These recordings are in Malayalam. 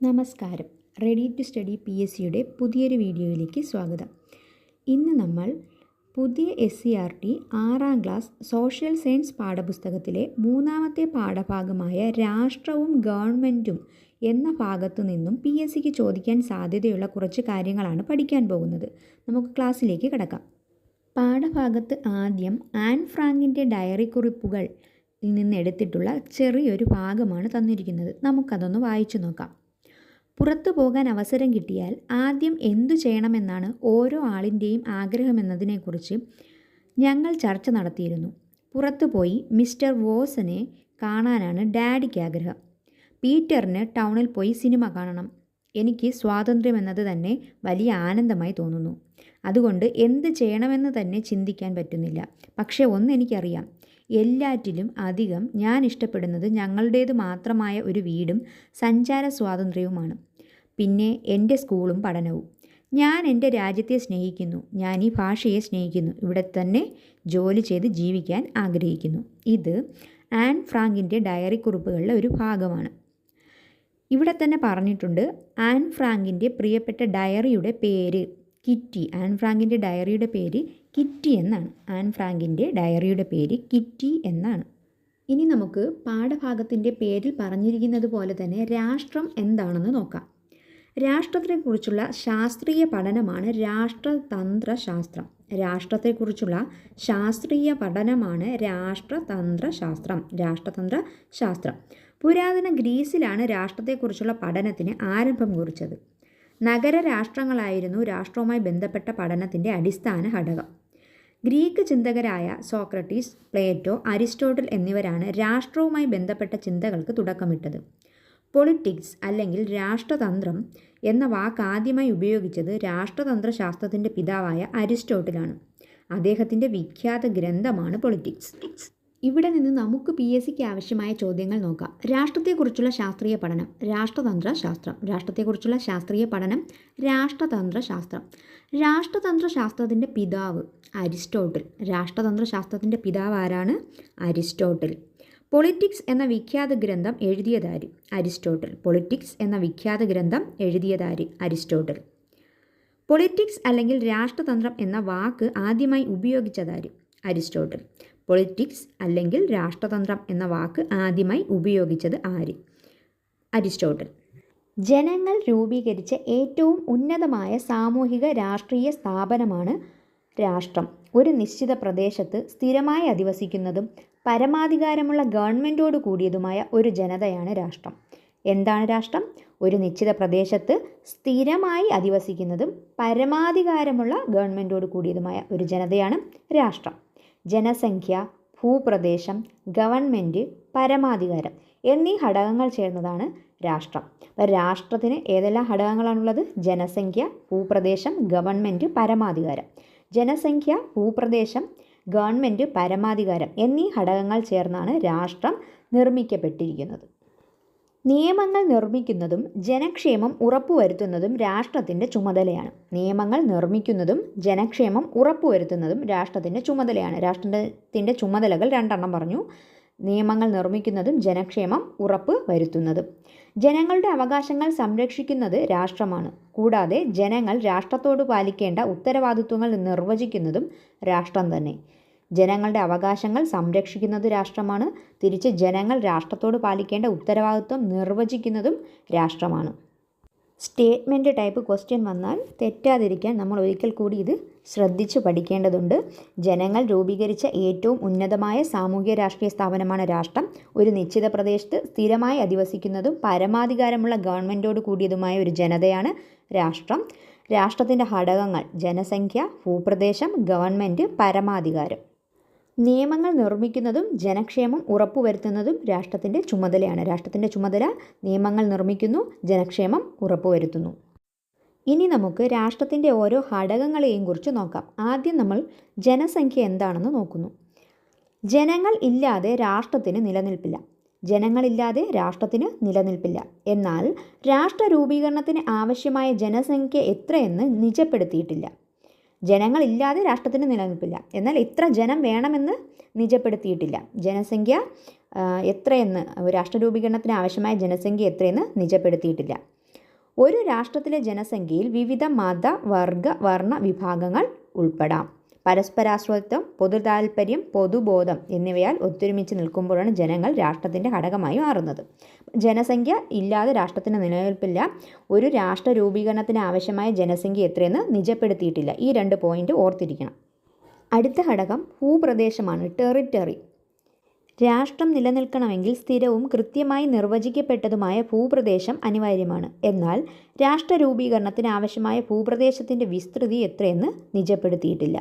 നമസ്കാരം. Ready to study P S സിയുടെ പുതിയൊരു വീഡിയോയിലേക്ക് സ്വാഗതം. ഇന്ന് നമ്മൾ പുതിയ എസ് സി ആർ ടി ആറാം ക്ലാസ് സോഷ്യൽ സയൻസ് പാഠപുസ്തകത്തിലെ മൂന്നാമത്തെ പാഠഭാഗമായ രാഷ്ട്രവും ഗവൺമെന്റും എന്ന ഭാഗത്തു നിന്നും പി എസ് സിക്ക് ചോദിക്കാൻ സാധ്യതയുള്ള കുറച്ച് കാര്യങ്ങളാണ് പഠിക്കാൻ പോകുന്നത്. നമുക്ക് ക്ലാസ്സിലേക്ക് കിടക്കാം. പാഠഭാഗത്ത് ആദ്യം ആൻ ഫ്രാങ്കിന്റെ ഡയറി കുറിപ്പുകൾ നിന്ന് എടുത്തിട്ടുള്ള ചെറിയൊരു ഭാഗമാണ് തന്നിരിക്കുന്നത്. നമുക്കതൊന്ന് വായിച്ചു നോക്കാം. പുറത്തു പോകാൻ അവസരം കിട്ടിയാൽ ആദ്യം എന്തു ചെയ്യണമെന്നാണ് ഓരോ ആളിന്റെയും ആഗ്രഹമെന്നതിനെക്കുറിച്ച് ഞങ്ങൾ ചർച്ച നടത്തിയിരുന്നു. പുറത്തുപോയി മിസ്റ്റർ വോസനെ കാണാനാണ് ഡാഡിക്ക് ആഗ്രഹം. പീറ്ററിന് ടൗണിൽ പോയി സിനിമ കാണണം. എനിക്ക് സ്വാതന്ത്ര്യം എന്നത് തന്നെ വലിയ ആനന്ദമായി തോന്നുന്നു. അതുകൊണ്ട് എന്ത് ചെയ്യണമെന്ന് തന്നെ ചിന്തിക്കാൻ പറ്റുന്നില്ല. പക്ഷേ ഒന്ന് എനിക്കറിയാം. എല്ലാറ്റിലും അധികം ഞാൻ ഇഷ്ടപ്പെടുന്നത് ഞങ്ങളുടേത് മാത്രമായ ഒരു വീടും സഞ്ചാര സ്വാതന്ത്ര്യവുമാണ്. പിന്നെ എന്റെ സ്കൂളും പഠനവും. ഞാൻ എന്റെ രാജ്യത്തെ സ്നേഹിക്കുന്നു. ഞാൻ ഈ ഭാഷയെ സ്നേഹിക്കുന്നു. ഇവിടെ തന്നെ ജോലി ചെയ്ത് ജീവിക്കാൻ ആഗ്രഹിക്കുന്നു. ഇത് ആൻ ഫ്രാങ്കിന്റെ ഡയറി കുറിപ്പുകളിലെ ഒരു ഭാഗമാണ്. ഇവിടെ തന്നെ പറഞ്ഞിട്ടുണ്ട് ആൻ ഫ്രാങ്കിന്റെ പ്രിയപ്പെട്ട ഡയറിയുടെ പേര് കിറ്റി. ആൻ ഫ്രാങ്കിന്റെ ഡയറിയുടെ പേര് കിറ്റി എന്നാണ്. ആൻ ഫ്രാങ്കിന്റെ ഡയറിയുടെ പേര് കിറ്റി എന്നാണ്. ഇനി നമുക്ക് പാഠഭാഗത്തിന്റെ പേരിൽ പറഞ്ഞിരിക്കുന്നത് പോലെ തന്നെ രാഷ്ട്രം എന്താണെന്ന് നോക്കാം. രാഷ്ട്രത്തെക്കുറിച്ചുള്ള ശാസ്ത്രീയ പഠനമാണ് രാഷ്ട്രതന്ത്ര ശാസ്ത്രം രാഷ്ട്രത്തെക്കുറിച്ചുള്ള ശാസ്ത്രീയ പഠനമാണ് രാഷ്ട്രതന്ത്ര ശാസ്ത്രം രാഷ്ട്രതന്ത്ര ശാസ്ത്രം പുരാതന ഗ്രീസിലാണ് രാഷ്ട്രത്തെക്കുറിച്ചുള്ള പഠനത്തിന് ആരംഭം കുറിച്ചത്. നഗര രാഷ്ട്രങ്ങളായിരുന്നു രാഷ്ട്രവുമായി ബന്ധപ്പെട്ട പഠനത്തിന്റെ അടിസ്ഥാന ഘടകം. ഗ്രീക്ക് ചിന്തകരായ സോക്രട്ടീസ് പ്ലേറ്റോ അരിസ്റ്റോട്ടിൽ എന്നിവരാണ് രാഷ്ട്രവുമായി ബന്ധപ്പെട്ട ചിന്തകൾക്ക് തുടക്കമിട്ടത്. പൊളിറ്റിക്സ് അല്ലെങ്കിൽ രാഷ്ട്രതന്ത്രം എന്ന വാക്ക് ആദ്യമായി ഉപയോഗിച്ചത് രാഷ്ട്രതന്ത്ര ശാസ്ത്രത്തിന്റെ പിതാവായ അരിസ്റ്റോട്ടിലാണ്. അദ്ദേഹത്തിന്റെ വിഖ്യാത ഗ്രന്ഥമാണ് പൊളിറ്റിക്സ്. ഇവിടെ നിന്ന് നമുക്ക് പി എസ് സിക്ക് ആവശ്യമായ ചോദ്യങ്ങൾ നോക്കാം. രാഷ്ട്രത്തെക്കുറിച്ചുള്ള ശാസ്ത്രീയ പഠനം. രാഷ്ട്രതന്ത്ര ശാസ്ത്രം. രാഷ്ട്രത്തെക്കുറിച്ചുള്ള ശാസ്ത്രീയ പഠനം. രാഷ്ട്രതന്ത്ര ശാസ്ത്രം. രാഷ്ട്രതന്ത്ര ശാസ്ത്രത്തിന്റെ പിതാവ് അരിസ്റ്റോട്ടിൽ. രാഷ്ട്രതന്ത്ര ശാസ്ത്രത്തിന്റെ പിതാവ് ആരാണ്? അരിസ്റ്റോട്ടിൽ. പൊളിറ്റിക്സ് എന്ന വിഖ്യാത ഗ്രന്ഥം എഴുതിയതാര്? അരിസ്റ്റോട്ടിൽ. പൊളിറ്റിക്സ് എന്ന വിഖ്യാത ഗ്രന്ഥം എഴുതിയതാര്? അരിസ്റ്റോട്ടിൽ. പൊളിറ്റിക്സ് അല്ലെങ്കിൽ രാഷ്ട്രതന്ത്രം എന്ന വാക്ക് ആദ്യമായി ഉപയോഗിച്ചതാര്? അരിസ്റ്റോട്ടിൽ. പൊളിറ്റിക്സ് അല്ലെങ്കിൽ രാഷ്ട്രതന്ത്രം എന്ന വാക്ക് ആദ്യമായി ഉപയോഗിച്ചത് ആര്? അരിസ്റ്റോട്ടൽ. ജനങ്ങൾ രൂപീകരിച്ച ഏറ്റവും ഉന്നതമായ സാമൂഹിക രാഷ്ട്രീയ സ്ഥാപനമാണ് രാഷ്ട്രം. ഒരു നിശ്ചിത പ്രദേശത്ത് സ്ഥിരമായി അധിവസിക്കുന്നതും പരമാധികാരമുള്ള ഗവൺമെന്റോട് കൂടിയതുമായ ഒരു ജനതയാണ് രാഷ്ട്രം. എന്താണ് രാഷ്ട്രം? ഒരു നിശ്ചിത പ്രദേശത്ത് സ്ഥിരമായി അധിവസിക്കുന്നതും പരമാധികാരമുള്ള ഗവൺമെന്റോട് കൂടിയതുമായ ഒരു ജനതയാണ് രാഷ്ട്രം. ജനസംഖ്യ ഭൂപ്രദേശം ഗവൺമെന്റ് പരമാധികാരം എന്നീ ഘടകങ്ങൾ ചേർന്നതാണ് രാഷ്ട്രം. അപ്പോൾ രാഷ്ട്രത്തിന് ഏതെല്ലാം ഘടകങ്ങളാണുള്ളത്? ജനസംഖ്യ ഭൂപ്രദേശം ഗവൺമെന്റ് പരമാധികാരം. ജനസംഖ്യ ഭൂപ്രദേശം ഗവൺമെന്റ് പരമാധികാരം എന്നീ ഘടകങ്ങൾ ചേർന്നാണ് രാഷ്ട്രം നിർമ്മിക്കപ്പെട്ടിരിക്കുന്നത്. നിയമങ്ങൾ നിർമ്മിക്കുന്നതും ജനക്ഷേമം ഉറപ്പുവരുത്തുന്നതും രാഷ്ട്രത്തിന്റെ ചുമതലയാണ്. നിയമങ്ങൾ നിർമ്മിക്കുന്നതും ജനക്ഷേമം ഉറപ്പുവരുത്തുന്നതും രാഷ്ട്രത്തിന്റെ ചുമതലയാണ്. രാഷ്ട്രത്തിന്റെ ചുമതലകൾ രണ്ടെണ്ണം പറഞ്ഞു. നിയമങ്ങൾ നിർമ്മിക്കുന്നതും ജനക്ഷേമം ഉറപ്പ് വരുത്തുന്നതും ജനങ്ങളുടെ അവകാശങ്ങൾ സംരക്ഷിക്കുന്നത് രാഷ്ട്രമാണ്. കൂടാതെ ജനങ്ങൾ രാഷ്ട്രത്തോട് പാലിക്കേണ്ട ഉത്തരവാദിത്വങ്ങൾ നിർവചിക്കുന്നതും രാഷ്ട്രം തന്നെ. ജനങ്ങളുടെ അവകാശങ്ങൾ സംരക്ഷിക്കുന്നത് രാഷ്ട്രമാണ്. തിരിച്ച് ജനങ്ങൾ രാഷ്ട്രത്തോട് പാലിക്കേണ്ട ഉത്തരവാദിത്വം നിർവചിക്കുന്നതും രാഷ്ട്രമാണ്. സ്റ്റേറ്റ്മെന്റ് ടൈപ്പ് ക്വസ്റ്റ്യൻ വന്നാൽ തെറ്റാതിരിക്കാൻ നമ്മൾ ഒരിക്കൽ കൂടി ഇത് ശ്രദ്ധിച്ചു പഠിക്കേണ്ടതുണ്ട്. ജനങ്ങൾ രൂപീകരിച്ച ഏറ്റവും ഉന്നതമായ സാമൂഹ്യ രാഷ്ട്രീയ സ്ഥാപനമാണ് രാഷ്ട്രം. ഒരു നിശ്ചിത പ്രദേശത്ത് സ്ഥിരമായി അധിവസിക്കുന്നതും പരമാധികാരമുള്ള ഗവൺമെന്റോട് കൂടിയതുമായ ഒരു ജനതയാണ് രാഷ്ട്രം. രാഷ്ട്രത്തിന്റെ ഘടകങ്ങൾ ജനസംഖ്യ ഭൂപ്രദേശം ഗവൺമെന്റ് പരമാധികാരം. നിയമങ്ങൾ നിർമ്മിക്കുന്നതും ജനക്ഷേമം ഉറപ്പുവരുത്തുന്നതും രാഷ്ട്രത്തിന്റെ ചുമതലയാണ്. രാഷ്ട്രത്തിന്റെ ചുമതല നിയമങ്ങൾ നിർമ്മിക്കുന്നു ജനക്ഷേമം ഉറപ്പുവരുത്തുന്നു. ഇനി നമുക്ക് രാഷ്ട്രത്തിന്റെ ഓരോ ഘടകങ്ങളെയും കുറിച്ച് നോക്കാം. ആദ്യം നമ്മൾ ജനസംഖ്യ എന്താണെന്ന് നോക്കുന്നു. ജനങ്ങൾ ഇല്ലാതെ രാഷ്ട്രത്തിന് നിലനിൽപ്പില്ല. ജനങ്ങളില്ലാതെ രാഷ്ട്രത്തിന് നിലനിൽപ്പില്ല. എന്നാൽ രാഷ്ട്ര രൂപീകരണത്തിന് ആവശ്യമായ ജനസംഖ്യ എത്രയെന്ന് നിജപ്പെടുത്തിയിട്ടില്ല. ജനങ്ങളില്ലാതെ രാഷ്ട്രത്തിന് നിലനിൽപ്പില്ല. എന്നാൽ ഇത്ര ജനം വേണമെന്ന് നിജപ്പെടുത്തിയിട്ടില്ല. ജനസംഖ്യ എത്രയെന്ന് രാഷ്ട്ര രൂപീകരണത്തിന് ആവശ്യമായ ജനസംഖ്യ എത്രയെന്ന് നിജപ്പെടുത്തിയിട്ടില്ല. ഒരു രാഷ്ട്രത്തിലെ ജനസംഖ്യയിൽ വിവിധ മത വർഗ വർണ വിഭാഗങ്ങൾ ഉൾപ്പെടാം. പരസ്പരാശ്രിത്വം പൊതുതാൽപര്യം പൊതുബോധം എന്നിവയാൽ ഒത്തൊരുമിച്ച് നിൽക്കുമ്പോഴാണ് ജനങ്ങൾ രാഷ്ട്രത്തിന്റെ ഘടകമായി മാറുന്നത്. ജനസംഖ്യ ഇല്ലാതെ രാഷ്ട്രത്തിന് നിലനിൽപ്പില്ല. ഒരു രാഷ്ട്ര രൂപീകരണത്തിന് ആവശ്യമായ ജനസംഖ്യ എത്രയെന്ന് നിജപ്പെടുത്തിയിട്ടില്ല. ഈ രണ്ട് പോയിന്റ് ഓർത്തിരിക്കണം. അടുത്ത ഘടകം ഭൂപ്രദേശമാണ് ടെറിറ്ററി രാഷ്ട്രം നിലനിൽക്കണമെങ്കിൽ സ്ഥിരവും കൃത്യമായി നിർവചിക്കപ്പെട്ടതുമായ ഭൂപ്രദേശം അനിവാര്യമാണ്. എന്നാൽ രാഷ്ട്ര രൂപീകരണത്തിന് ആവശ്യമായ ഭൂപ്രദേശത്തിന്റെ വിസ്തൃതി എത്രയെന്ന് നിജപ്പെടുത്തിയിട്ടില്ല.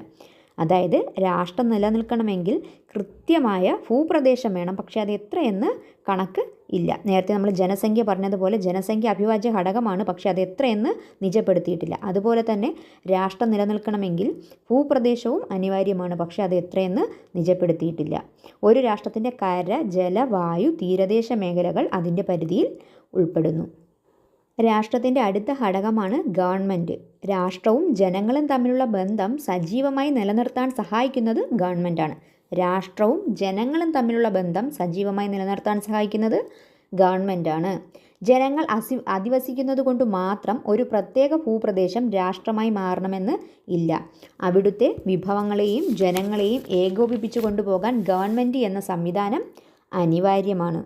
അതായത് രാഷ്ട്രം നിലനിൽക്കണമെങ്കിൽ കൃത്യമായ ഭൂപ്രദേശം വേണം. പക്ഷേ അത് എത്രയെന്ന് കണക്ക് ഇല്ല. നേരത്തെ നമ്മൾ ജനസംഖ്യ പറഞ്ഞതുപോലെ ജനസംഖ്യ അഭിവാജ്യ ഘടകമാണ്. പക്ഷേ അത് എത്രയെന്ന് നിജപ്പെടുത്തിയിട്ടില്ല. അതുപോലെ തന്നെ രാഷ്ട്രം നിലനിൽക്കണമെങ്കിൽ ഭൂപ്രദേശവും അനിവാര്യമാണ്. പക്ഷേ അത് എത്രയെന്ന് നിജപ്പെടുത്തിയിട്ടില്ല. ഒരു രാഷ്ട്രത്തിന്റെ കര ജല വായു തീരദേശ മേഖലകൾ അതിന്റെ പരിധിയിൽ ഉൾപ്പെടുന്നു. രാഷ്ട്രത്തിന്റെ അടുത്ത ഘടകമാണ് ഗവൺമെന്റ് രാഷ്ട്രവും ജനങ്ങളും തമ്മിലുള്ള ബന്ധം സജീവമായി നിലനിർത്താൻ സഹായിക്കുന്നത് ഗവൺമെന്റാണ് രാഷ്ട്രവും ജനങ്ങളും തമ്മിലുള്ള ബന്ധം സജീവമായി നിലനിർത്താൻ സഹായിക്കുന്നത് ഗവൺമെന്റാണ് ജനങ്ങൾ അസി അധിവസിക്കുന്നത് കൊണ്ട് മാത്രം ഒരു പ്രത്യേക ഭൂപ്രദേശം രാഷ്ട്രമായി മാറണമെന്ന് ഇല്ല. അവിടുത്തെ വിഭവങ്ങളെയും ജനങ്ങളെയും ഏകോപിപ്പിച്ചു കൊണ്ടുപോകാൻ ഗവൺമെന്റ് എന്ന സംവിധാനം അനിവാര്യമാണ്.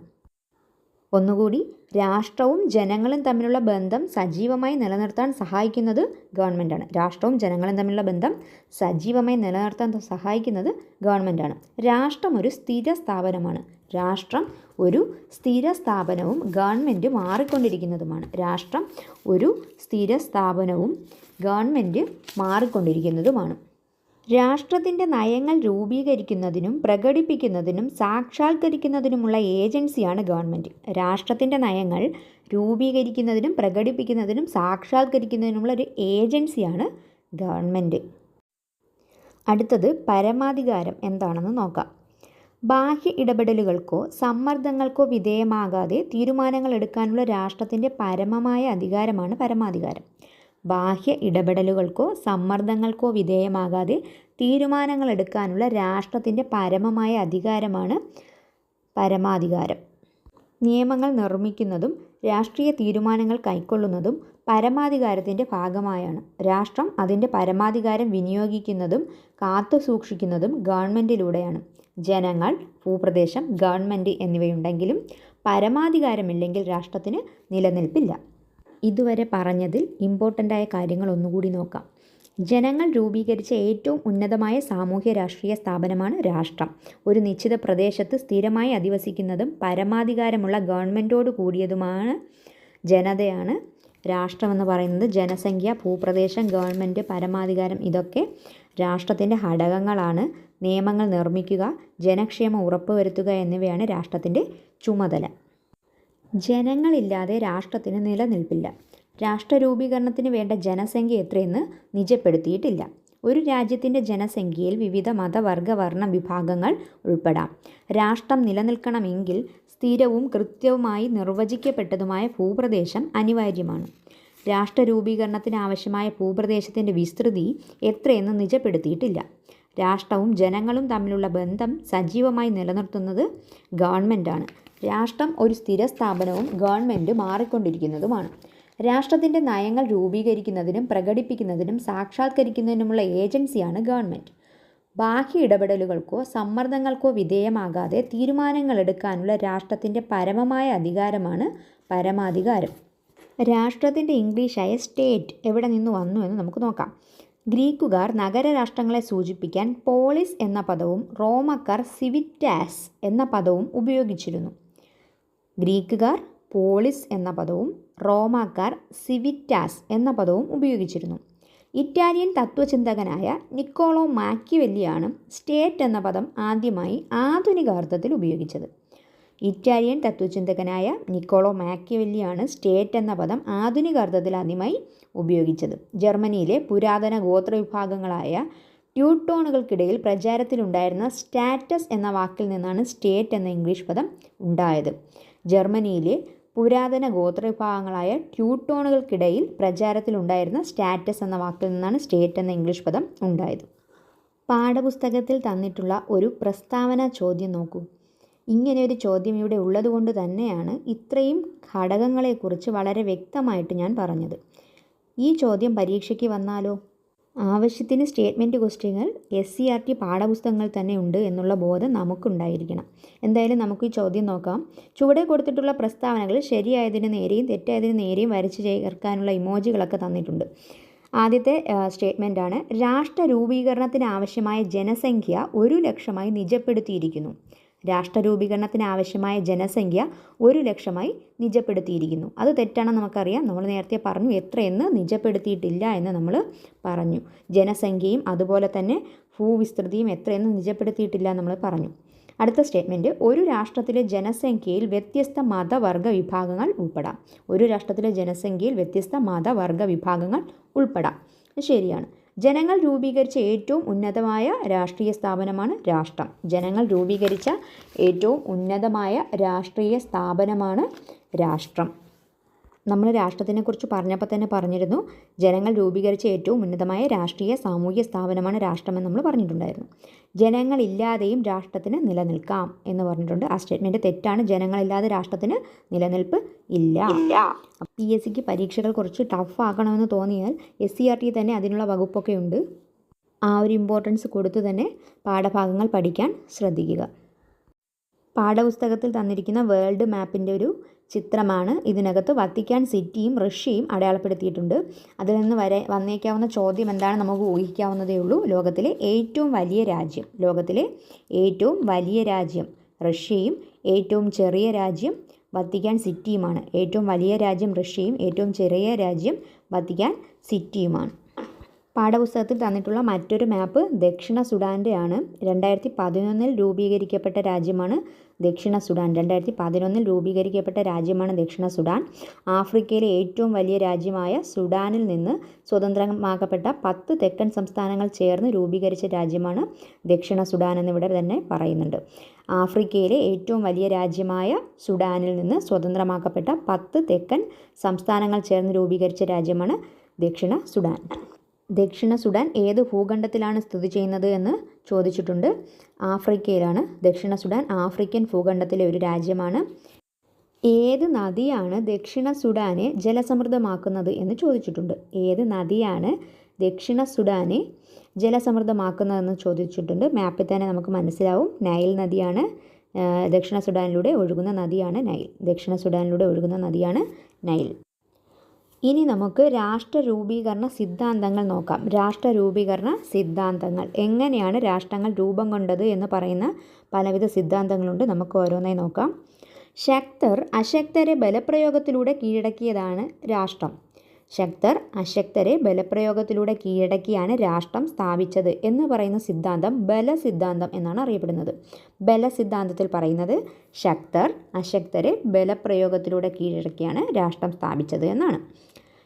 ഒന്നുകൂടി രാഷ്ട്രവും ജനങ്ങളും തമ്മിലുള്ള ബന്ധം സജീവമായി നിലനിർത്താൻ സഹായിക്കുന്നത് ഗവൺമെന്റാണ് രാഷ്ട്രവും ജനങ്ങളും തമ്മിലുള്ള ബന്ധം സജീവമായി നിലനിർത്താൻ സഹായിക്കുന്നത് ഗവൺമെന്റാണ് രാഷ്ട്രം ഒരു സ്ഥിര സ്ഥാപനമാണ്. രാഷ്ട്രം ഒരു സ്ഥിര സ്ഥാപനവും ഗവൺമെന്റ് മാറിക്കൊണ്ടിരിക്കുന്നതുമാണ്. രാഷ്ട്രം ഒരു സ്ഥിര സ്ഥാപനവും ഗവൺമെന്റ് മാറിക്കൊണ്ടിരിക്കുന്നതുമാണ്. രാഷ്ട്രത്തിന്റെ നയങ്ങൾ രൂപീകരിക്കുന്നതിനും പ്രകടിപ്പിക്കുന്നതിനും സാക്ഷാത്കരിക്കുന്നതിനുമുള്ള ഏജൻസിയാണ് ഗവൺമെന്റ് രാഷ്ട്രത്തിന്റെ നയങ്ങൾ രൂപീകരിക്കുന്നതിനും പ്രകടിപ്പിക്കുന്നതിനും സാക്ഷാത്കരിക്കുന്നതിനുമുള്ള ഒരു ഏജൻസിയാണ് ഗവൺമെന്റ് അടുത്തത് പരമാധികാരം എന്താണെന്ന് നോക്കാം. ബാഹ്യ ഇടപെടലുകൾക്കോ സമ്മർദ്ദങ്ങൾക്കോ വിധേയമാകാതെ തീരുമാനങ്ങൾ എടുക്കാനുള്ള രാഷ്ട്രത്തിന്റെ പരമമായ അധികാരമാണ് പരമാധികാരം. ബാഹ്യ ഇടപെടലുകൾക്കോ സമ്മർദ്ദങ്ങൾക്കോ വിധേയമാകാതെ തീരുമാനങ്ങൾ എടുക്കാനുള്ള രാഷ്ട്രത്തിന്റെ പരമമായ അധികാരമാണ് പരമാധികാരം. നിയമങ്ങൾ നിർമ്മിക്കുന്നതും രാഷ്ട്രീയ തീരുമാനങ്ങൾ കൈക്കൊള്ളുന്നതും പരമാധികാരത്തിന്റെ ഭാഗമായാണ്. രാഷ്ട്രം അതിന്റെ പരമാധികാരം വിനിയോഗിക്കുന്നതും കാത്തു സൂക്ഷിക്കുന്നതും ഗവൺമെന്റിലൂടെയാണ്. ജനങ്ങൾ ഭൂപ്രദേശം ഗവൺമെന്റ് എന്നിവയുണ്ടെങ്കിലും പരമാധികാരമില്ലെങ്കിൽ രാഷ്ട്രത്തിന് നിലനിൽപ്പില്ല. ഇതുവരെ പറഞ്ഞതിൽ ഇമ്പോർട്ടന്റായ കാര്യങ്ങൾ ഒന്നുകൂടി നോക്കാം. ജനങ്ങൾ രൂപീകരിച്ച ഏറ്റവും ഉന്നതമായ സാമൂഹ്യ രാഷ്ട്രീയ സ്ഥാപനമാണ് രാഷ്ട്രം. ഒരു നിശ്ചിത പ്രദേശത്ത് സ്ഥിരമായി അധിവസിക്കുന്നതും പരമാധികാരമുള്ള ഗവൺമെന്റോട് കൂടിയതുമാണ് ജനതയാണ് രാഷ്ട്രമെന്ന് പറയുന്നത്. ജനസംഖ്യ ഭൂപ്രദേശം ഗവൺമെന്റ് പരമാധികാരം ഇതൊക്കെ രാഷ്ട്രത്തിന്റെ ഘടകങ്ങളാണ്. നിയമങ്ങൾ നിർമ്മിക്കുക ജനക്ഷേമം ഉറപ്പുവരുത്തുക എന്നിവയാണ് രാഷ്ട്രത്തിന്റെ ചുമതല. ജനങ്ങളില്ലാതെ രാഷ്ട്രത്തിന് നിലനിൽപ്പില്ല. രാഷ്ട്രരൂപീകരണത്തിന് വേണ്ട ജനസംഖ്യ എത്രയെന്ന് നിജപ്പെടുത്തിയിട്ടില്ല. ഒരു രാജ്യത്തിന്റെ ജനസംഖ്യയിൽ വിവിധ മതവർഗ വർണ വിഭാഗങ്ങൾ ഉൾപ്പെടാം. രാഷ്ട്രം നിലനിൽക്കണമെങ്കിൽ സ്ഥിരവും കൃത്യവുമായി നിർവചിക്കപ്പെട്ടതുമായ ഭൂപ്രദേശം അനിവാര്യമാണ്. രാഷ്ട്രരൂപീകരണത്തിന് ആവശ്യമായ ഭൂപ്രദേശത്തിന്റെ വിസ്തൃതി എത്രയെന്ന് നിജപ്പെടുത്തിയിട്ടില്ല. രാഷ്ട്രവും ജനങ്ങളും തമ്മിലുള്ള ബന്ധം സജീവമായി നിലനിർത്തുന്നത് ഗവൺമെന്റാണ് രാഷ്ട്രം ഒരു സ്ഥിര സ്ഥാപനവും ഗവൺമെന്റ് മാറിക്കൊണ്ടിരിക്കുന്നതുമാണ്. രാഷ്ട്രത്തിന്റെ നയങ്ങൾ രൂപീകരിക്കുന്നതിനും പ്രകടിപ്പിക്കുന്നതിനും സാക്ഷാത്കരിക്കുന്നതിനുമുള്ള ഏജൻസിയാണ് ഗവൺമെന്റ് ബാഹ്യ ഇടപെടലുകൾക്കോ സമ്മർദ്ദങ്ങൾക്കോ വിധേയമാകാതെ തീരുമാനങ്ങൾ എടുക്കാനുള്ള രാഷ്ട്രത്തിന്റെ പരമമായ അധികാരമാണ് പരമാധികാരം. രാഷ്ട്രത്തിന്റെ ഇംഗ്ലീഷായ സ്റ്റേറ്റ് എവിടെ നിന്ന് വന്നു എന്ന് നമുക്ക് നോക്കാം. ഗ്രീക്കുകാർ നഗരരാഷ്ട്രങ്ങളെ സൂചിപ്പിക്കാൻ പോളിസ് എന്ന പദവും റോമക്കാർ സിവിറ്റാസ് എന്ന പദവും ഉപയോഗിച്ചിരുന്നു. ഗ്രീക്കുകാർ പോളിസ് എന്ന പദവും റോമാക്കാർ സിവിറ്റാസ് എന്ന പദവും ഉപയോഗിച്ചിരുന്നു. ഇറ്റാലിയൻ തത്വചിന്തകനായ നിക്കോളോ മാക്കിവെല്ലിയാണ് സ്റ്റേറ്റ് എന്ന പദം ആദ്യമായി ആധുനിക അർത്ഥത്തിൽ ഉപയോഗിച്ചത്. ഇറ്റാലിയൻ തത്വചിന്തകനായ നിക്കോളോ മാക്കിവെല്ലിയാണ് സ്റ്റേറ്റ് എന്ന പദം ആധുനിക അർത്ഥത്തിൽ ആദ്യമായി ഉപയോഗിച്ചത്. ജർമ്മനിയിലെ പുരാതന ഗോത്രവിഭാഗങ്ങളായ ട്യൂട്ടോണുകൾക്കിടയിൽ പ്രചാരത്തിലുണ്ടായിരുന്ന സ്റ്റാറ്റസ് എന്ന വാക്കിൽ നിന്നാണ് സ്റ്റേറ്റ് എന്ന ഇംഗ്ലീഷ് പദം ഉണ്ടായത്. ജർമ്മനിയിലെ പുരാതന ഗോത്രവിഭാഗങ്ങളായ ട്യൂട്ടോണുകൾക്കിടയിൽ പ്രചാരത്തിലുണ്ടായിരുന്ന സ്റ്റാറ്റസ് എന്ന വാക്കിൽ നിന്നാണ് സ്റ്റേറ്റ് എന്ന ഇംഗ്ലീഷ് പദം ഉണ്ടായത്. പാഠപുസ്തകത്തിൽ തന്നിട്ടുള്ള ഒരു പ്രസ്താവന ചോദ്യം നോക്കൂ. ഇങ്ങനെ ഒരു ചോദ്യം ഇവിടെ ഉള്ളതുകൊണ്ട് തന്നെയാണ് ഇത്രയും ഘടകങ്ങളെക്കുറിച്ച് വളരെ വ്യക്തമായിട്ട് ഞാൻ പറഞ്ഞത്. ഈ ചോദ്യം പരീക്ഷയ്ക്ക് വന്നാലോ? ആവശ്യത്തിന് സ്റ്റേറ്റ്മെന്റ് ക്വസ്റ്റ്യങ്ങൾ എസ് സി ആർ ടി പാഠപുസ്തകങ്ങൾ തന്നെ ഉണ്ട് എന്നുള്ള ബോധം നമുക്കുണ്ടായിരിക്കണം. എന്തായാലും നമുക്ക് ഈ ചോദ്യം നോക്കാം. ചുവടെ കൊടുത്തിട്ടുള്ള പ്രസ്താവനകൾ ശരിയായതിന് നേരെയും തെറ്റായതിന് നേരെയും വരച്ച് ചേർക്കാനുള്ള ഇമോജികളൊക്കെ തന്നിട്ടുണ്ട്. ആദ്യത്തെ സ്റ്റേറ്റ്മെന്റ് ആണ് രാഷ്ട്ര രൂപീകരണത്തിന് ആവശ്യമായ ജനസംഖ്യ ഒരു ലക്ഷമായി നിജപ്പെടുത്തിയിരിക്കുന്നു. രാഷ്ട്ര രൂപീകരണത്തിന് ആവശ്യമായ ജനസംഖ്യ ഒരു ലക്ഷമായി നിജപ്പെടുത്തിയിരിക്കുന്നു. അത് തെറ്റാണെന്ന് നമുക്കറിയാം. നമ്മൾ നേരത്തെ പറഞ്ഞു എത്രയെന്ന് നിജപ്പെടുത്തിയിട്ടില്ല എന്ന് നമ്മൾ പറഞ്ഞു. ജനസംഖ്യയും അതുപോലെ തന്നെ ഭൂവിസ്തൃതിയും എത്രയെന്ന് നിജപ്പെടുത്തിയിട്ടില്ല നമ്മൾ പറഞ്ഞു. അടുത്ത സ്റ്റേറ്റ്മെന്റ് ഒരു രാഷ്ട്രത്തിലെ ജനസംഖ്യയിൽ വ്യത്യസ്ത മതവർഗ വിഭാഗങ്ങൾ ഉൾപ്പെടാം. ഒരു രാഷ്ട്രത്തിലെ ജനസംഖ്യയിൽ വ്യത്യസ്ത മതവർഗ വിഭാഗങ്ങൾ ഉൾപ്പെടാം. ശരിയാണ്. ജനങ്ങൾ രൂപീകരിച്ച ഏറ്റവും ഉന്നതമായ രാഷ്ട്രീയ സ്ഥാപനമാണ് രാഷ്ട്രം. ജനങ്ങൾ രൂപീകരിച്ച ഏറ്റവും ഉന്നതമായ രാഷ്ട്രീയ സ്ഥാപനമാണ് രാഷ്ട്രം. നമ്മൾ രാഷ്ട്രത്തിനെക്കുറിച്ച് പറഞ്ഞപ്പോൾ തന്നെ പറഞ്ഞിരുന്നു ജനങ്ങൾ രൂപീകരിച്ച ഏറ്റവും ഉന്നതമായ രാഷ്ട്രീയ സാമൂഹ്യ സ്ഥാപനമാണ് രാഷ്ട്രമെന്ന് നമ്മൾ പറഞ്ഞിട്ടുണ്ടായിരുന്നു. ജനങ്ങളില്ലാതെയും രാഷ്ട്രത്തിന് നിലനിൽക്കാം എന്ന് പറഞ്ഞിട്ടുണ്ട്. ആ സ്റ്റേറ്റ്മെന്റ് തെറ്റാണ്. ജനങ്ങളില്ലാതെ രാഷ്ട്രത്തിന് നിലനിൽപ്പ് ഇല്ല. പി എസ് സിക്ക് പരീക്ഷകൾ കുറച്ച് ടഫ് ആക്കണമെന്ന് തോന്നിയാൽ എസ് സി ആർ ടി തന്നെ അതിനുള്ള വകുപ്പൊക്കെ ഉണ്ട്. ആ ഒരു ഇമ്പോർട്ടൻസ് കൊടുത്തു തന്നെ പാഠഭാഗങ്ങൾ പഠിക്കാൻ ശ്രദ്ധിക്കുക. പാഠപുസ്തകത്തിൽ തന്നിരിക്കുന്ന വേൾഡ് മാപ്പിന്റെ ഒരു ചിത്രമാണ് ഇതിനകത്ത് വത്തിക്കാൻ സിറ്റിയും റഷ്യയും അടയാളപ്പെടുത്തിയിട്ടുണ്ട്. അതിൽ നിന്ന് വരെ വന്നേക്കാവുന്ന ചോദ്യം എന്താണ് നമുക്ക് ഊഹിക്കാവുന്നതേ ഉള്ളൂ. ലോകത്തിലെ ഏറ്റവും വലിയ രാജ്യം ലോകത്തിലെ ഏറ്റവും വലിയ രാജ്യം റഷ്യയും ഏറ്റവും ചെറിയ രാജ്യം വത്തിക്കാൻ സിറ്റിയുമാണ്. ഏറ്റവും വലിയ രാജ്യം റഷ്യയും ഏറ്റവും ചെറിയ രാജ്യം വത്തിക്കാൻ സിറ്റിയുമാണ്. പാഠപുസ്തകത്തിൽ തന്നിട്ടുള്ള മറ്റൊരു മാപ്പ് ദക്ഷിണ സുഡാന്റെ ആണ് രണ്ടായിരത്തി പതിനൊന്നിൽ രൂപീകരിക്കപ്പെട്ട രാജ്യമാണ് ദക്ഷിണ സുഡാൻ. രണ്ടായിരത്തി പതിനൊന്നിൽ രൂപീകരിക്കപ്പെട്ട രാജ്യമാണ് ദക്ഷിണ സുഡാൻ. ആഫ്രിക്കയിലെ ഏറ്റവും വലിയ രാജ്യമായ സുഡാനിൽ നിന്ന് സ്വതന്ത്രമാക്കപ്പെട്ട പത്ത് തെക്കൻ സംസ്ഥാനങ്ങൾ ചേർന്ന് രൂപീകരിച്ച രാജ്യമാണ് ദക്ഷിണ സുഡാൻ എന്നിവിടെ തന്നെ പറയുന്നുണ്ട്. ആഫ്രിക്കയിലെ ഏറ്റവും വലിയ രാജ്യമായ സുഡാനിൽ നിന്ന് സ്വതന്ത്രമാക്കപ്പെട്ട പത്ത് തെക്കൻ സംസ്ഥാനങ്ങൾ ചേർന്ന് രൂപീകരിച്ച രാജ്യമാണ് ദക്ഷിണ സുഡാൻ. ദക്ഷിണ സുഡാൻ ഏത് ഭൂഖണ്ഡത്തിലാണ് സ്ഥിതി ചെയ്യുന്നത് എന്ന് ചോദിച്ചിട്ടുണ്ട്. ആഫ്രിക്കയിലാണ്. ദക്ഷിണ സുഡാൻ ആഫ്രിക്കൻ ഭൂഖണ്ഡത്തിലെ ഒരു രാജ്യമാണ്. ഏത് നദിയാണ് ദക്ഷിണ സുഡാനെ ജലസമൃദ്ധമാക്കുന്നത് എന്ന് ചോദിച്ചിട്ടുണ്ട്. ഏത് നദിയാണ് ദക്ഷിണ സുഡാനെ ജലസമൃദ്ധമാക്കുന്നതെന്ന് ചോദിച്ചിട്ടുണ്ട്. മാപ്പിൽ തന്നെ നമുക്ക് മനസ്സിലാവും. നൈൽ നദിയാണ് ദക്ഷിണ സുഡാനിലൂടെ ഒഴുകുന്ന നദിയാണ് നൈൽ. ദക്ഷിണ സുഡാനിലൂടെ ഒഴുകുന്ന നദിയാണ് നൈൽ. ഇനി നമുക്ക് രാഷ്ട്ര രൂപീകരണ സിദ്ധാന്തങ്ങൾ നോക്കാം. രാഷ്ട്ര രൂപീകരണ സിദ്ധാന്തങ്ങൾ. എങ്ങനെയാണ് രാഷ്ട്രങ്ങൾ രൂപം കൊണ്ടത് എന്ന് പറയുന്ന പലവിധ സിദ്ധാന്തങ്ങളുണ്ട്. നമുക്ക് ഓരോന്നായി നോക്കാം. ശക്തർ അശക്തരെ ബലപ്രയോഗത്തിലൂടെ കീഴടക്കിയതാണ് രാഷ്ട്രം. ശക്തർ അശക്തരെ ബലപ്രയോഗത്തിലൂടെ കീഴടക്കിയാണ് രാഷ്ട്രം സ്ഥാപിച്ചത് എന്ന് പറയുന്ന സിദ്ധാന്തം ബലസിദ്ധാന്തം എന്നാണ് അറിയപ്പെടുന്നത്. ബലസിദ്ധാന്തത്തിൽ പറയുന്നത് ശക്തർ അശക്തരെ ബലപ്രയോഗത്തിലൂടെ കീഴടക്കിയാണ് രാഷ്ട്രം സ്ഥാപിച്ചത് എന്നാണ്.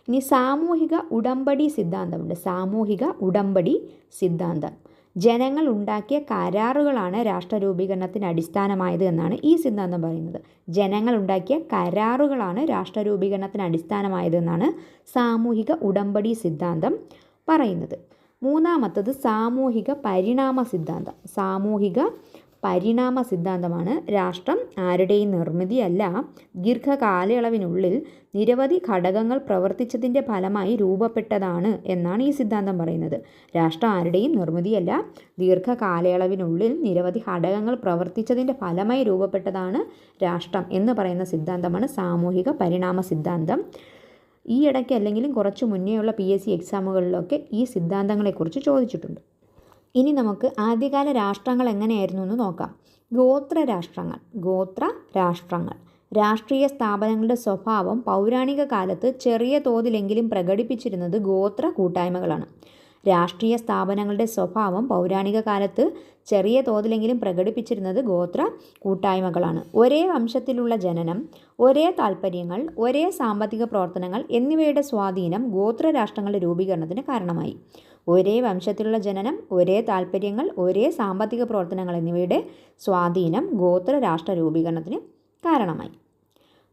ഇനി സാമൂഹിക ഉടമ്പടി സിദ്ധാന്തമുണ്ട്. സാമൂഹിക ഉടമ്പടി സിദ്ധാന്തം. ജനങ്ങൾ ഉണ്ടാക്കിയ കരാറുകളാണ് രാഷ്ട്ര രൂപീകരണത്തിന് അടിസ്ഥാനമായത് എന്നാണ് ഈ സിദ്ധാന്തം പറയുന്നത്. ജനങ്ങൾ ഉണ്ടാക്കിയ കരാറുകളാണ് രാഷ്ട്ര രൂപീകരണത്തിന് അടിസ്ഥാനമായത് എന്നാണ് സാമൂഹിക ഉടമ്പടി സിദ്ധാന്തം പറയുന്നത്. മൂന്നാമത്തത് സാമൂഹിക പരിണാമ സിദ്ധാന്തം. സാമൂഹിക പരിണാമ സിദ്ധാന്തമാണ് രാഷ്ട്രം ആരുടെയും നിർമ്മിതിയല്ല. ദീർഘകാലയളവിനുള്ളിൽ നിരവധി ഘടകങ്ങൾ പ്രവർത്തിച്ചതിന്റെ ഫലമായി രൂപപ്പെട്ടതാണ് എന്നാണ് ഈ സിദ്ധാന്തം പറയുന്നത്. രാഷ്ട്രം ആരുടെയും നിർമ്മിതിയല്ല. ദീർഘകാലയളവിനുള്ളിൽ നിരവധി ഘടകങ്ങൾ പ്രവർത്തിച്ചതിന്റെ ഫലമായി രൂപപ്പെട്ടതാണ് രാഷ്ട്രം എന്ന് പറയുന്ന സിദ്ധാന്തമാണ് സാമൂഹിക പരിണാമ സിദ്ധാന്തം ഈ ഇടയ്ക്ക് അല്ലെങ്കിലും കുറച്ച് മുന്നേയുള്ള പി എസ് സി എക്സാമുകളിലൊക്കെ ഈ സിദ്ധാന്തങ്ങളെക്കുറിച്ച് ചോദിച്ചിട്ടുണ്ട്. ഇനി നമുക്ക് ആദ്യകാല രാഷ്ട്രങ്ങൾ എങ്ങനെയായിരുന്നു എന്ന് നോക്കാം. ഗോത്ര രാഷ്ട്രങ്ങൾ. ഗോത്ര രാഷ്ട്രങ്ങൾ. രാഷ്ട്രീയ സ്ഥാപനങ്ങളുടെ സ്വഭാവം പൗരാണിക കാലത്ത് ചെറിയ തോതിലെങ്കിലും പ്രകടിപ്പിച്ചിരുന്നത് ഗോത്ര കൂട്ടായ്മകളാണ്. രാഷ്ട്രീയ സ്ഥാപനങ്ങളുടെ സ്വഭാവം പൗരാണിക കാലത്ത് ചെറിയ തോതിലെങ്കിലും പ്രകടിപ്പിച്ചിരുന്നത് ഗോത്ര കൂട്ടായ്മകളാണ്. ഒരേ വംശത്തിലുള്ള ജനനം ഒരേ താൽപ്പര്യങ്ങൾ ഒരേ സാമ്പത്തിക പ്രവർത്തനങ്ങൾ എന്നിവയുടെ സ്വാധീനം ഗോത്ര രാഷ്ട്രങ്ങളുടെ രൂപീകരണത്തിന് കാരണമായി. ഒരേ വംശത്തിലുള്ള ജനനം ഒരേ താൽപ്പര്യങ്ങൾ ഒരേ സാമ്പത്തിക പ്രവർത്തനങ്ങൾ എന്നിവയുടെ സ്വാധീനം ഗോത്ര രാഷ്ട്ര രൂപീകരണത്തിന് കാരണമായി.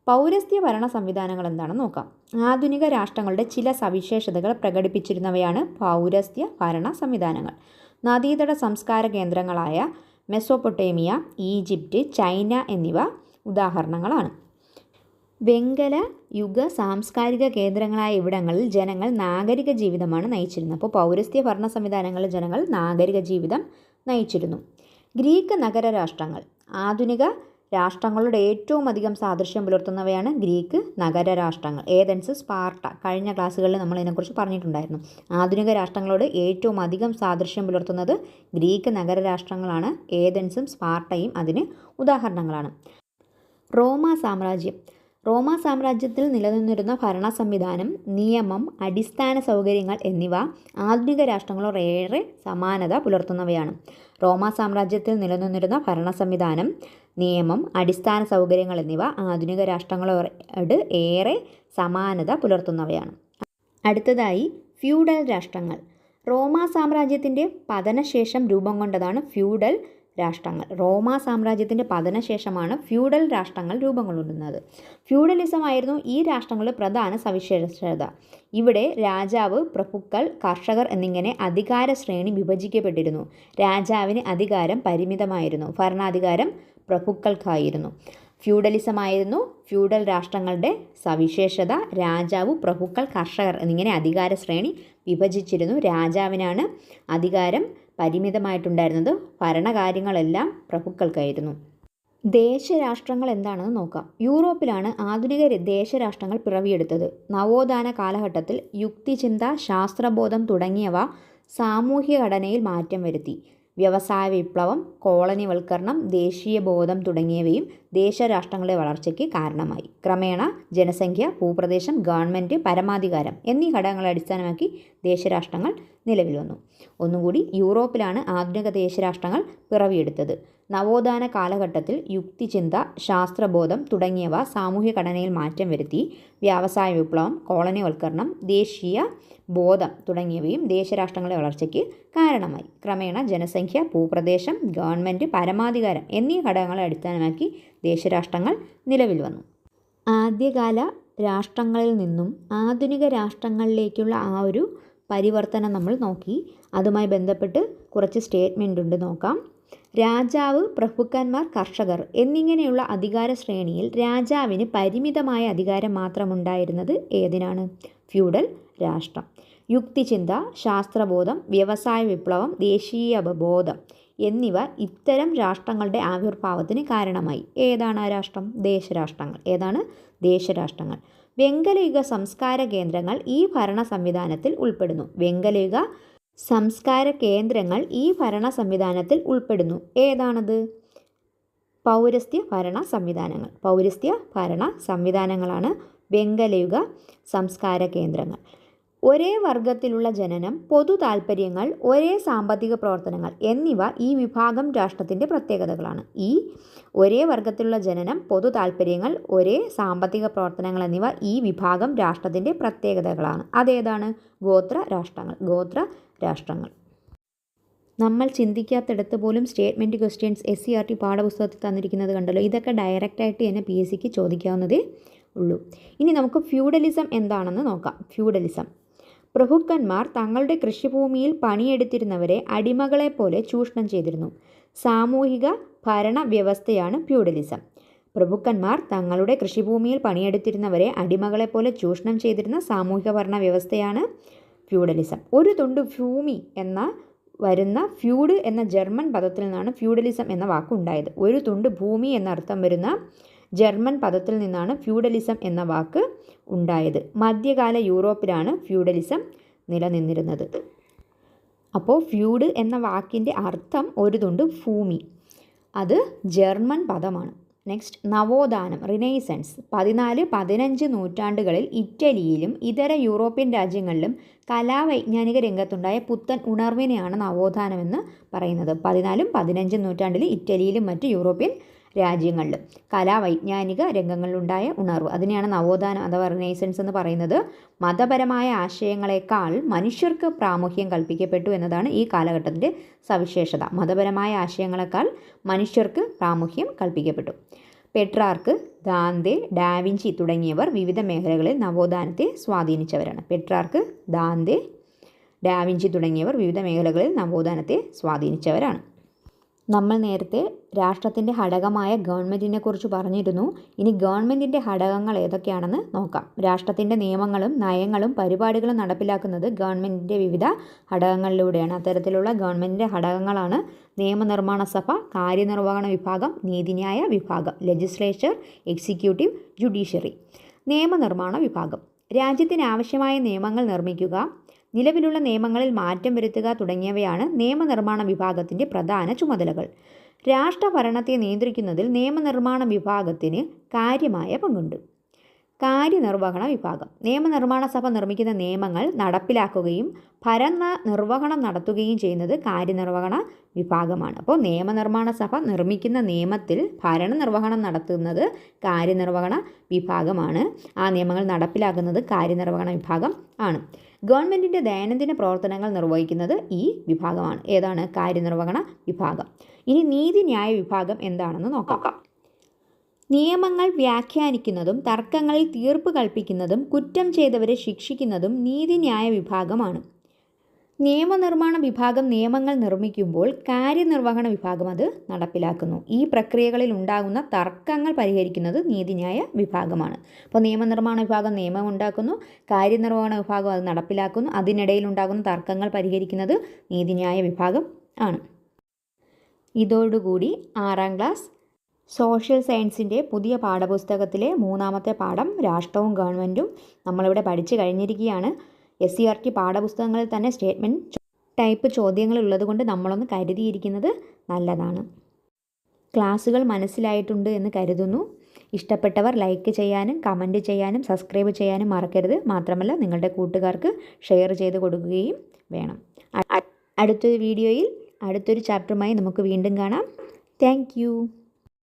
പൗരസ്ത്യ ഭരണ സംവിധാനങ്ങൾ എന്താണെന്ന് നോക്കാം. ആധുനിക രാഷ്ട്രങ്ങളുടെ ചില സവിശേഷതകൾ പ്രകടിപ്പിച്ചിരുന്നവയാണ് പൗരസ്ത്യ ഭരണ സംവിധാനങ്ങൾ. നദീതട സംസ്കാര കേന്ദ്രങ്ങളായ മെസോപൊട്ടേമിയ ഈജിപ്റ്റ് ചൈന എന്നിവ ഉദാഹരണങ്ങളാണ്. വെങ്കല യുഗ സാംസ്കാരിക കേന്ദ്രങ്ങളായ ഇവിടങ്ങളിൽ ജനങ്ങൾ നാഗരിക ജീവിതമാണ് നയിച്ചിരുന്നത്. അപ്പോൾ പൗരസ്ത്യ ഭരണ സംവിധാനങ്ങളിൽ ജനങ്ങൾ നാഗരിക ജീവിതം നയിച്ചിരുന്നു. ഗ്രീക്ക് നഗര രാഷ്ട്രങ്ങൾ ആധുനിക രാഷ്ട്രങ്ങളുടെ ഏറ്റവും അധികം സാദൃശ്യം പുലർത്തുന്നവയാണ് ഗ്രീക്ക് നഗര രാഷ്ട്രങ്ങൾ ഏതൻസ് സ്പാർട്ട കഴിഞ്ഞ ക്ലാസ്സുകളിൽ നമ്മൾ ഇതിനെക്കുറിച്ച് പറഞ്ഞിട്ടുണ്ടായിരുന്നു. ആധുനിക രാഷ്ട്രങ്ങളോട് ഏറ്റവും അധികം സാദൃശ്യം പുലർത്തുന്നത് ഗ്രീക്ക് നഗര രാഷ്ട്രങ്ങളാണ് ഏതൻസും സ്പാർട്ടയും അതിന് ഉദാഹരണങ്ങളാണ്. റോമ സാമ്രാജ്യം. റോമ സാമ്രാജ്യത്തിൽ നിലനിന്നിരുന്ന ഭരണ സംവിധാനം നിയമം അടിസ്ഥാന സൗകര്യങ്ങൾ എന്നിവ ആധുനിക രാഷ്ട്രങ്ങളോട് ഏറെ സമാനത പുലർത്തുന്നവയാണ്. റോമ സാമ്രാജ്യത്തിൽ നിലനിന്നിരുന്ന ഭരണ സംവിധാനം നിയമം അടിസ്ഥാന സൗകര്യങ്ങൾ എന്നിവ ആധുനിക രാഷ്ട്രങ്ങളോട് ഏറെ സമാനത പുലർത്തുന്നവയാണ്. അടുത്തതായി ഫ്യൂഡൽ രാഷ്ട്രങ്ങൾ. റോമ സാമ്രാജ്യത്തിന്റെ പതനശേഷം രൂപം കൊണ്ടതാണ് ഫ്യൂഡൽ രാഷ്ട്രങ്ങൾ. റോമ സാമ്രാജ്യത്തിന്റെ പതനശേഷമാണ് ഫ്യൂഡൽ രാഷ്ട്രങ്ങൾ രൂപം കൊള്ളുന്നത് ഫ്യൂഡലിസം ആയിരുന്നു ഈ രാഷ്ട്രങ്ങളുടെ പ്രധാന സവിശേഷത. ഇവിടെ രാജാവ് പ്രഭുക്കൾ കർഷകർ എന്നിങ്ങനെ അധികാര ശ്രേണി വിഭജിക്കപ്പെട്ടിരുന്നു. രാജാവിന് അധികാരം പരിമിതമായിരുന്നു. ഭരണാധികാരം പ്രഭുക്കൾക്കായിരുന്നു. ഫ്യൂഡലിസമായിരുന്നു. ഫ്യൂഡൽ രാഷ്ട്രങ്ങളുടെ സവിശേഷത രാജാവ് പ്രഭുക്കൾ കർഷകർ എന്നിങ്ങനെ അധികാര ശ്രേണി വിഭജിച്ചിരുന്നു. രാജാവിനാണ് അധികാരം പരിമിതമായിട്ടുണ്ടായിരുന്നത്. ഭരണകാര്യങ്ങളെല്ലാം പ്രഭുക്കൾക്കായിരുന്നു. ദേശരാഷ്ട്രങ്ങൾ എന്താണെന്ന് നോക്കാം. യൂറോപ്പിലാണ് ആധുനിക ദേശരാഷ്ട്രങ്ങൾ പിറവിയെടുത്തത്. നവോത്ഥാന കാലഘട്ടത്തിൽ യുക്തിചിന്ത ശാസ്ത്രബോധം തുടങ്ങിയവ സാമൂഹ്യ ഘടനയിൽ മാറ്റം വരുത്തി. വ്യവസായ വിപ്ലവം കോളനിവൽക്കരണം ദേശീയ ബോധം തുടങ്ങിയവയും ദേശരാഷ്ട്രങ്ങളുടെ വളർച്ചയ്ക്ക് കാരണമായി. ക്രമേണ ജനസംഖ്യ ഭൂപ്രദേശം ഗവൺമെന്റ് പരമാധികാരം എന്നീ ഘടകങ്ങളെ അടിസ്ഥാനമാക്കി ദേശരാഷ്ട്രങ്ങൾ നിലവിൽ വന്നു. ഒന്നുകൂടി യൂറോപ്പിലാണ് ആധുനിക ദേശരാഷ്ട്രങ്ങൾ പിറവിയെടുത്തത്. നവോത്ഥാന കാലഘട്ടത്തിൽ യുക്തിചിന്ത ശാസ്ത്രബോധം തുടങ്ങിയവ സാമൂഹ്യ ഘടനയിൽ മാറ്റം വരുത്തി വ്യാവസായ വിപ്ലവം കോളനിവൽക്കരണം ദേശീയ ബോധം തുടങ്ങിയവയും ദേശരാഷ്ട്രങ്ങളുടെ വളർച്ചയ്ക്ക് കാരണമായി. ക്രമേണ ജനസംഖ്യ ഭൂപ്രദേശം ഗവൺമെന്റ് പരമാധികാരം എന്നീ ഘടകങ്ങളെ അടിസ്ഥാനമാക്കി ദേശരാഷ്ട്രങ്ങൾ നിലവിൽ വന്നു. ആദ്യകാല രാഷ്ട്രങ്ങളിൽ നിന്നും ആധുനിക രാഷ്ട്രങ്ങളിലേക്കുള്ള ആ ഒരു പരിവർത്തനം നമ്മൾ നോക്കി. അതുമായി ബന്ധപ്പെട്ട് കുറച്ച് സ്റ്റേറ്റ്മെന്റ് ഉണ്ട് നോക്കാം. രാജാവ് പ്രഭുക്കന്മാർ കർഷകർ എന്നിങ്ങനെയുള്ള അധികാര ശ്രേണിയിൽ രാജാവിന് പരിമിതമായ അധികാരം മാത്രമുണ്ടായിരുന്നത് ഏതിനാണ്? ഫ്യൂഡൽ രാഷ്ട്രം. യുക്തിചിന്ത ശാസ്ത്രബോധം വ്യവസായ വിപ്ലവം ദേശീയ അവബോധം എന്നിവ ഇത്തരം രാഷ്ട്രങ്ങളുടെ ആവിർഭാവത്തിന് കാരണമായി. ഏതാണ് ആ രാഷ്ട്രം? ദേശരാഷ്ട്രങ്ങൾ. ഏതാണ്? ദേശരാഷ്ട്രങ്ങൾ. വെങ്കലയുഗ സംസ്കാര കേന്ദ്രങ്ങൾ ഈ ഭരണ സംവിധാനത്തിൽ ഉൾപ്പെടുന്നു. വെങ്കലയുഗ സംസ്കാര കേന്ദ്രങ്ങൾ ഈ ഭരണ സംവിധാനത്തിൽ ഉൾപ്പെടുന്നു. ഏതാണത്? പൗരസ്ത്യ ഭരണ സംവിധാനങ്ങൾ. പൗരസ്ത്യ ഭരണ സംവിധാനങ്ങളാണ് വെങ്കലയുഗ സംസ്കാര കേന്ദ്രങ്ങൾ. ഒരേ വർഗത്തിലുള്ള ജനനം പൊതു താൽപ്പര്യങ്ങൾ ഒരേ സാമ്പത്തിക പ്രവർത്തനങ്ങൾ എന്നിവ ഈ വിഭാഗം രാഷ്ട്രത്തിന്റെ പ്രത്യേകതകളാണ്. ഈ ഒരേ വർഗത്തിലുള്ള ജനനം പൊതു താൽപ്പര്യങ്ങൾ ഒരേ സാമ്പത്തിക പ്രവർത്തനങ്ങൾ എന്നിവ ഈ വിഭാഗം രാഷ്ട്രത്തിന്റെ പ്രത്യേകതകളാണ്. അതേതാണ്? ഗോത്ര രാഷ്ട്രങ്ങൾ. ഗോത്ര രാഷ്ട്രങ്ങൾ. നമ്മൾ ചിന്തിക്കാത്തിടത്ത് പോലും statement questions S C R T പാഠപുസ്തകത്തിൽ തന്നിരിക്കുന്നത് കണ്ടല്ലോ. ഇതൊക്കെ ഡയറക്റ്റായിട്ട് തന്നെ പി എസ് സിക്ക് ചോദിക്കാവുന്നതേ ഉള്ളൂ. ഇനി നമുക്ക് ഫ്യൂഡലിസം എന്താണെന്ന് നോക്കാം. ഫ്യൂഡലിസം. പ്രഭുക്കന്മാർ തങ്ങളുടെ കൃഷിഭൂമിയിൽ പണിയെടുത്തിരുന്നവരെ അടിമകളെപ്പോലെ ചൂഷണം ചെയ്തിരുന്നു. സാമൂഹിക ഭരണ വ്യവസ്ഥയാണ് ഫ്യൂഡലിസം. പ്രഭുക്കന്മാർ തങ്ങളുടെ കൃഷിഭൂമിയിൽ പണിയെടുത്തിരുന്നവരെ അടിമകളെപ്പോലെ ചൂഷണം ചെയ്തിരുന്ന സാമൂഹിക ഭരണ വ്യവസ്ഥയാണ് ഫ്യൂഡലിസം. ഒരു തുണ്ട് ഭൂമി എന്ന വരുന്ന ഫ്യൂഡ് എന്ന ജർമ്മൻ പദത്തിൽ നിന്നാണ് ഫ്യൂഡലിസം എന്ന വാക്കുണ്ടായത്. ഒരു തുണ്ട് ഭൂമി എന്നർത്ഥം വരുന്ന ജർമ്മൻ പദത്തിൽ നിന്നാണ് ഫ്യൂഡലിസം എന്ന വാക്ക് ഉണ്ടായത്. മധ്യകാല യൂറോപ്പിലാണ് ഫ്യൂഡലിസം നിലനിന്നിരുന്നത്. അപ്പോൾ ഫ്യൂഡ് എന്ന വാക്കിന്റെ അർത്ഥം ഒരുതുണ്ട് ഭൂമി. അത് ജർമ്മൻ പദമാണ്. നെക്സ്റ്റ് നവോത്ഥാനം റിനൈസൻസ് പതിനാല് പതിനഞ്ച് നൂറ്റാണ്ടുകളിൽ ഇറ്റലിയിലും ഇതര യൂറോപ്യൻ രാജ്യങ്ങളിലും കലാവൈജ്ഞാനിക രംഗത്തുണ്ടായ പുത്തൻ ഉണർവിനെയാണ് നവോത്ഥാനമെന്ന് പറയുന്നത്. പതിനാലും പതിനഞ്ചും നൂറ്റാണ്ടിൽ ഇറ്റലിയിലും മറ്റ് യൂറോപ്യൻ രാജ്യങ്ങളിലും. കലാവൈജ്ഞാനിക രംഗങ്ങളിലുണ്ടായ ഉണർവ്. അതിനെയാണ് നവോത്ഥാനം അഥവാ റിനൈസൻസ് എന്ന് പറയുന്നത്. മതപരമായ ആശയങ്ങളെക്കാൾ മനുഷ്യർക്ക് പ്രാമുഖ്യം കൽപ്പിക്കപ്പെട്ടു എന്നതാണ് ഈ കാലഘട്ടത്തിന്റെ സവിശേഷത. മതപരമായ ആശയങ്ങളെക്കാൾ മനുഷ്യർക്ക് പ്രാമുഖ്യം കൽപ്പിക്കപ്പെട്ടു. പെട്രാർക്ക് ദാന്തെ ഡാവിഞ്ചി തുടങ്ങിയവർ വിവിധ മേഖലകളിൽ നവോത്ഥാനത്തെ സ്വാധീനിച്ചവരാണ്. പെട്രാർക്ക് ദാന്തെ ഡാവിഞ്ചി തുടങ്ങിയവർ വിവിധ മേഖലകളിൽ നവോത്ഥാനത്തെ സ്വാധീനിച്ചവരാണ്. നമ്മൾ നേരത്തെ രാഷ്ട്രത്തിന്റെ ഘടകമായ ഗവൺമെന്റിനെ കുറിച്ച് പറഞ്ഞിരുന്നു. ഇനി ഗവൺമെന്റിന്റെ ഘടകങ്ങൾ ഏതൊക്കെയാണെന്ന് നോക്കാം. രാഷ്ട്രത്തിന്റെ നിയമങ്ങളും നയങ്ങളും പരിപാടികളും നടപ്പിലാക്കുന്നത് ഗവൺമെന്റിന്റെ വിവിധ ഘടകങ്ങളിലൂടെയാണ്. അത്തരത്തിലുള്ള ഗവൺമെന്റിന്റെ ഘടകങ്ങളാണ് നിയമനിർമ്മാണ സഭ കാര്യനിർവഹണ വിഭാഗം നീതിന്യായ വിഭാഗം ലെജിസ്ലേച്ചർ എക്സിക്യൂട്ടീവ് ജുഡീഷ്യറി. നിയമനിർമ്മാണ വിഭാഗം. രാജ്യത്തിന് ആവശ്യമായ നിയമങ്ങൾ നിർമ്മിക്കുക നിലവിലുള്ള നിയമങ്ങളിൽ മാറ്റം വരുത്തുക തുടങ്ങിയവയാണ് നിയമനിർമ്മാണ വിഭാഗത്തിന്റെ പ്രധാന ചുമതലകൾ. രാഷ്ട്രഭരണത്തെ നിയന്ത്രിക്കുന്നതിൽ നിയമനിർമ്മാണ വിഭാഗത്തിന് കാര്യമായ പങ്കുണ്ട്. കാര്യനിർവഹണ വിഭാഗം. നിയമനിർമ്മാണ സഭ നിർമ്മിക്കുന്ന നിയമങ്ങൾ നടപ്പിലാക്കുകയും ഭരണ നിർവഹണം നടത്തുകയും ചെയ്യുന്നത് കാര്യനിർവഹണ വിഭാഗമാണ്. അപ്പോൾ നിയമനിർമ്മാണ സഭ നിർമ്മിക്കുന്ന നിയമത്തിൽ ഭരണ നിർവഹണം നടത്തുന്നത് കാര്യനിർവഹണ വിഭാഗമാണ്. ആ നിയമങ്ങൾ നടപ്പിലാക്കുന്നത് കാര്യനിർവഹണ വിഭാഗം ആണ്. ഗവൺമെന്റിന്റെ ദൈനംദിന പ്രവർത്തനങ്ങൾ നിർവഹിക്കുന്നത് ഈ വിഭാഗമാണ്. ഏതാണ്? കാര്യനിർവഹണ വിഭാഗം. ഇനി നീതിന്യായ വിഭാഗം എന്താണെന്ന് നോക്കാം. നിയമങ്ങൾ വ്യാഖ്യാനിക്കുന്നതും തർക്കങ്ങളിൽ തീർപ്പ് കൽപ്പിക്കുന്നതും കുറ്റം ചെയ്തവരെ ശിക്ഷിക്കുന്നതും നീതിന്യായ വിഭാഗമാണ്. നിയമനിർമ്മാണ വിഭാഗം നിയമങ്ങൾ നിർമ്മിക്കുമ്പോൾ കാര്യനിർവഹണ വിഭാഗം അത് നടപ്പിലാക്കുന്നു. ഈ പ്രക്രിയകളിൽ ഉണ്ടാകുന്ന തർക്കങ്ങൾ പരിഹരിക്കുന്നത് നീതിന്യായ വിഭാഗമാണ്. അപ്പോൾ നിയമനിർമ്മാണ വിഭാഗം നിയമം ഉണ്ടാക്കുന്നു കാര്യനിർവഹണ വിഭാഗം അത് നടപ്പിലാക്കുന്നു അതിനിടയിൽ ഉണ്ടാകുന്ന തർക്കങ്ങൾ പരിഹരിക്കുന്നത് നീതിന്യായ വിഭാഗം ആണ്. ഇതോടുകൂടി ആറാം ക്ലാസ് സോഷ്യൽ സയൻസിന്റെ പുതിയ പാഠപുസ്തകത്തിലെ മൂന്നാമത്തെ പാഠം രാഷ്ട്രവും ഗവൺമെന്റും നമ്മളിവിടെ പഠിച്ചു കഴിഞ്ഞിരിക്കുകയാണ്. എസ് സി ആർ ടി പാഠപുസ്തകങ്ങളിൽ തന്നെ സ്റ്റേറ്റ്മെന്റ് ടൈപ്പ് ചോദ്യങ്ങൾ ഉള്ളതുകൊണ്ട് നമ്മളൊന്ന് കരുതിയിരിക്കുന്നത് നല്ലതാണ്. ക്ലാസ്സുകൾ മനസ്സിലായിട്ടുണ്ട് എന്ന് കരുതുന്നു. ഇഷ്ടപ്പെട്ടവർ ലൈക്ക് ചെയ്യാനും കമന്റ് ചെയ്യാനും സബ്സ്ക്രൈബ് ചെയ്യാനും മറക്കരുത്. മാത്രമല്ല നിങ്ങളുടെ കൂട്ടുകാർക്ക് ഷെയർ ചെയ്ത് കൊടുക്കുകയും വേണം. അടുത്തൊരു വീഡിയോയിൽ അടുത്തൊരു ചാപ്റ്ററുമായി നമുക്ക് വീണ്ടും കാണാം. താങ്ക്